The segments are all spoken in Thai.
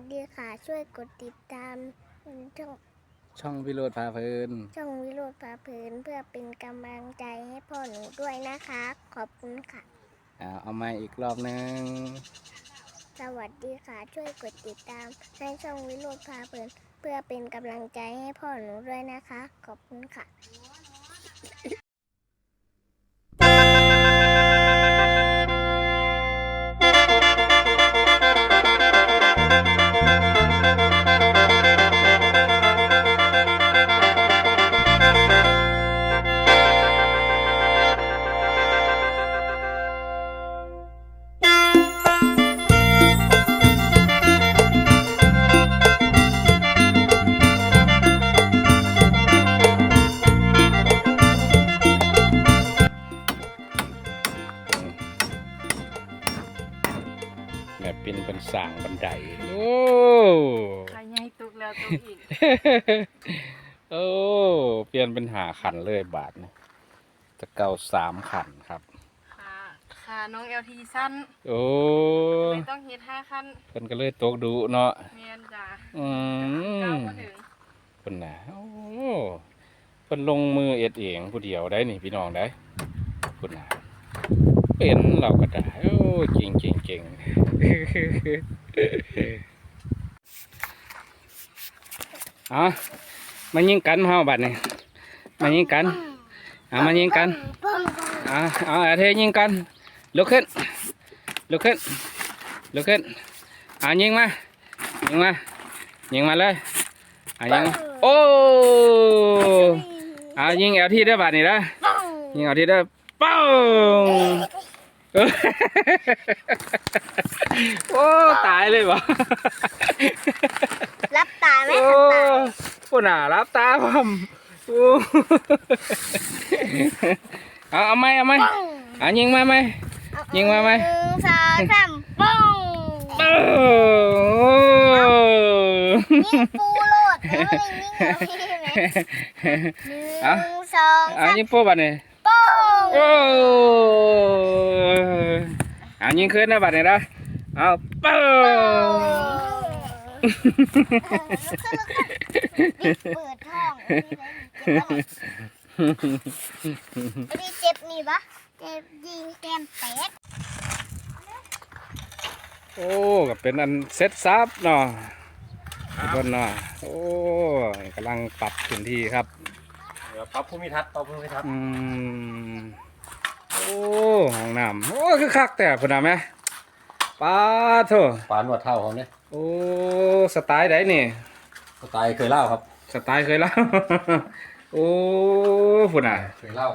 วัสดีค่ะ ช่วยกดติดตามช่องช่องวิโรธพาเพลิน ช่องวิโรจน์พาเพลินเพื่อเป็นกำลังใจให้พ่อหนูด้วยนะคะ ขอบคุณค่ะอ่าเอามาอีกรอบนึงสวัสดีค่ะ ช่วยกดติดตามให้ช่องวิโรจน์พาเพลินเพื่อเป็นกำลังใจให้พ่อหนูด้วยนะคะ ขอบคุณค่ะ แบบเป็นเป็นสร้างบันได โอ้ใครยังตุกแล้วตุกอีก โอ้ เปลี่ยนเป็นหาขันเลยบาทนะจะเก่าสามขันครับ ค่ะค่ะน้องเอลทีสั้น โอ้ไม่ต้องเฮ็ดห้าขั้นเพิ่นก็เลยตกดูเนาะเมียนจ้าอืเก้ามมาถึงเพิ่นน่ะโอ้เพิ่นลงมือเอ็ดเองผู้เดียวได้นี่พี่น้องได้เพิ่นน่ะ เป็นเราก็ได้โอ้เก่งเก่งเก่งเอามายิงกันเฮาบัดนี้มายิงกันเอามายิงกันเอาเอาเอาเทยิงกันลุกขึ้นลุกขึ้นลุกขึ้นเอายิงมายิงมายิงมาเลยเอายิงมาโอ้เอายิงแอลที่ได้อบัดนี้นะยิงแอลที่ได้อ ป้งเอ้ยโอ้ตายเลยบ่รับตาไหมโอ้รับตาผู้หน่ารับตาผมโอ้เอาเอาไหมเอาไหมเอายิงมาไหมยิงมาไหมหนึ่งสองสามปุ้งโอ้ยิงปูโลดแล้วเลยยิงเอาพี่ไหมหเอานึ่งสองเอาสามยิงโป๊บัดนี่ปุ้ง โอ้เอายิงขึ้นนะบัดนี่นะเอาเป้าเปิดท้องไอ้นี่เจ็บนี่ปะเจ็บยิงแก้มแตกโอ้ก็เป็นอันเซ็ตซับเนาะทุกคนเนาะโอ้ยกำลังปรับพื้นที่ครับเดี๋ยวปรับภูมิทัศน์ปรับภูมิทัศน์อืมโอ้ห้องน้ำโอ้คือคักแต่พุ่นน่ะแม่ป้าโถปานวดเท่าของเนี่ยโอ้สไตล์ใดนี่ สไตล์เคยเล่าครับ สไตล์เคยเล่า โอ้พุ่นน่ะ เคยเล่า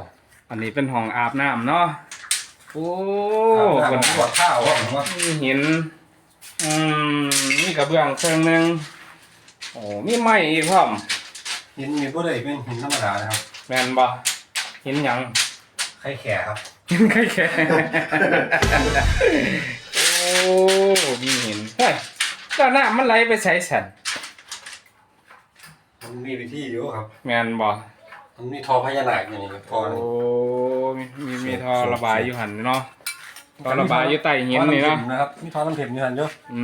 อันนี้เป็นห้องอาบน้ำเนาะโอ้อาบพุ่นน้ำน่ะนวดเท่าครับผมว่ามีหินอืมมีกระเบื้องเครื่องหนึงโอ้มีไม้อีกพร้อม หินมีบ่ได้เป็นหินธรรมดานะครับแม่นบ่หินหยังไข่แข่ครับหินไข่แข็งโอ้มีหินเฮ้ยแล้วน้ำมันไหลไปใช้สันมันมีวิธีอยู่ครับแม่นบ่มันมีทอพญานาคอย่างนี้ครับทอโอ้นี่มีมีมีท่อระบายอยู่หันเนาะท่อระบายอยู่ใต้หินนี่เนาะ ท่อำนะครับมีทอน้ำเข็มอยู่หันเยอะอื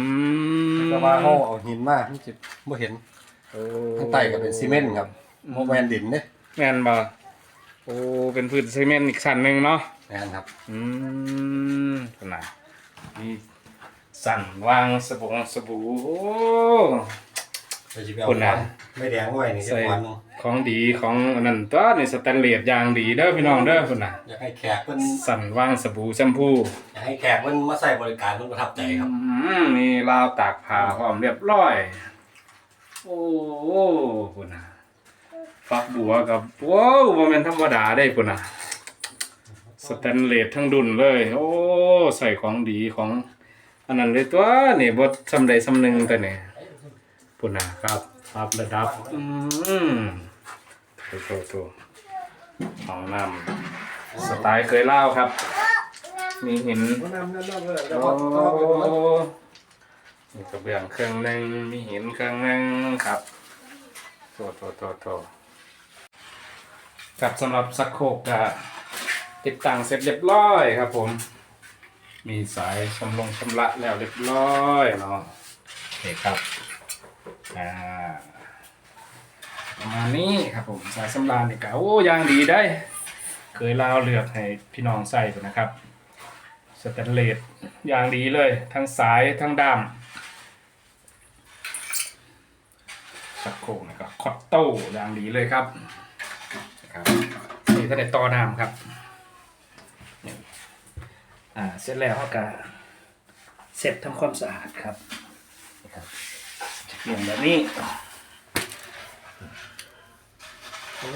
มแต่ว่าเขาเอาหินมากมันจะบ่เห็นโอ้ ข้างใต้ก็เป็นซีเมนต์ครับโมแมนดินเนี่ยแม่นบ่โอ้เป็นพื้นซีเมนต์อีกชั้นหนึ่งเนาะแม่นครับ อืมขนาดนี่สั่นวางสบงสบู่โอ้ไปจิบเอาคนน่ะไม่แดงไว้นี่จะใส่วันหนึงของดีของอันนั้นตัวนี่สแตนเลสอย่างดีเด้อพี่น้องเด้อคุณน่ะ อยากให้แขกเพิ่นสั่นวางสบู่แชมพูอยากให้แขกเพิ่นมาใส่บริการเพิ่นประทับใจครับ อืมมีราวตากผ้าพร้อมเรียบร้อย โอ้คุณน่ะฟักบัวกับว้าวบ่แม่นธรรมดาได้คุณน่ะสแตนเลสทั้งดุนเลย โอ้ใส่ของดีของอันนั้นเลยตัวนี่บทสำใดสำหนึ่งแต่นี่ปุ่นนะครับปรับระดับ อืมโตโตโตห้องน้ำสไตล์เคยเล่าครับ มีหินน้ำน้ำน้ำเลยแล้วโอ้ก็ต่อไปก่อน มีกระเบื้องเครื่องหนึ่งมีหินเครื่องหนึ่งครับโตโตโตโตครับสำหรับสักโคกก็ติดตั้งเสร็จเรียบร้อยครับผม มีสายชำลงชำระแล้วเรียบร้อยเนาะเคครับอ่าประมาณนี้ครับผมสายสำราญนี่ก็โอ้ยางดีได้ เคยลาวเลือกให้พี่น้องใส่ไปนะครับสแตนเลสยางดีเลย ทั้งสายทั้งด้าม สักโครงนะครับคอตโต้ยางดีเลยครับนะครับนี่ถ้าได้ต่อน้ำครับนี่อ่าเสร็จแล้วก็เสร็จทำความสะอาดครับนะครับลงแบบนี้โอ้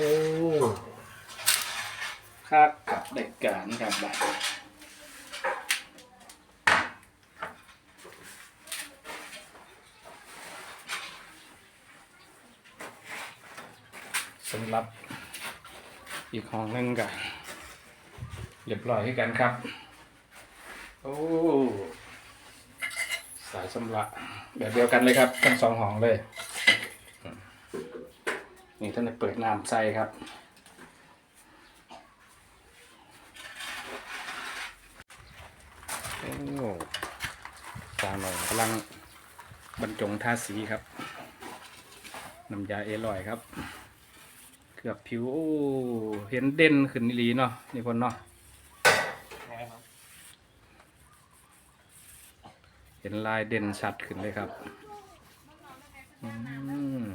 ครับกับเด็กการครับแบบ สำหรับอีกห้องหนึงกันเรียบร้อยให้กันครับ โอ้สายสำลักแบบเดียวกันเลยครับ ทั้งสองห้องเลย นี่ท่านเปิดน้ำใส่ครับโอ้สาหน่อยกำลังบรรจงทาสีครับ น้ำยาเอลอยครับ เกือบผิวโอ้เห็นเด่นขึ้นอีหลีเนาะนี่คนเนาะเห็นลายเด่นชัดขึ้นเลยครับอืม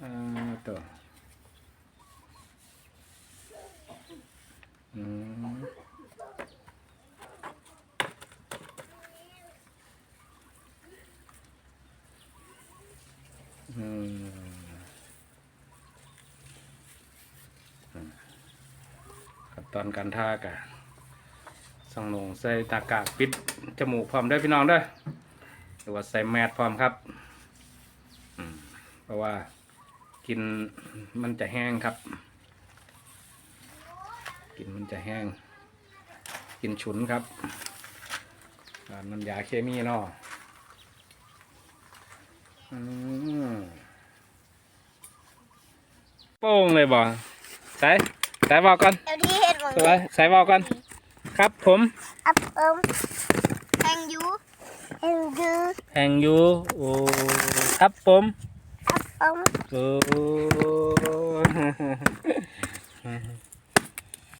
อ่าตัวอืมอืมอืมขั้น ตอนการทากะสังลงใส่ตากากปิดจมูกพร้อมเด้วยพี่น้องด้วยหรือว่าใส่แมสพร้อมครับเพราะว่ากินมันจะแห้งครับ กินมันจะแห้ง กินฉุนครับน้ำยาเคมีเนาะโป้งเลยบ่ใส่ใส่บอกก่อน เดี๋ยวที่เห็ดหวังใส่ใส่บอกก่อนครับผมอัพเอิมแองยูแองยูแห่งอยู่โอ้ครับผมอัพเอิมโอ้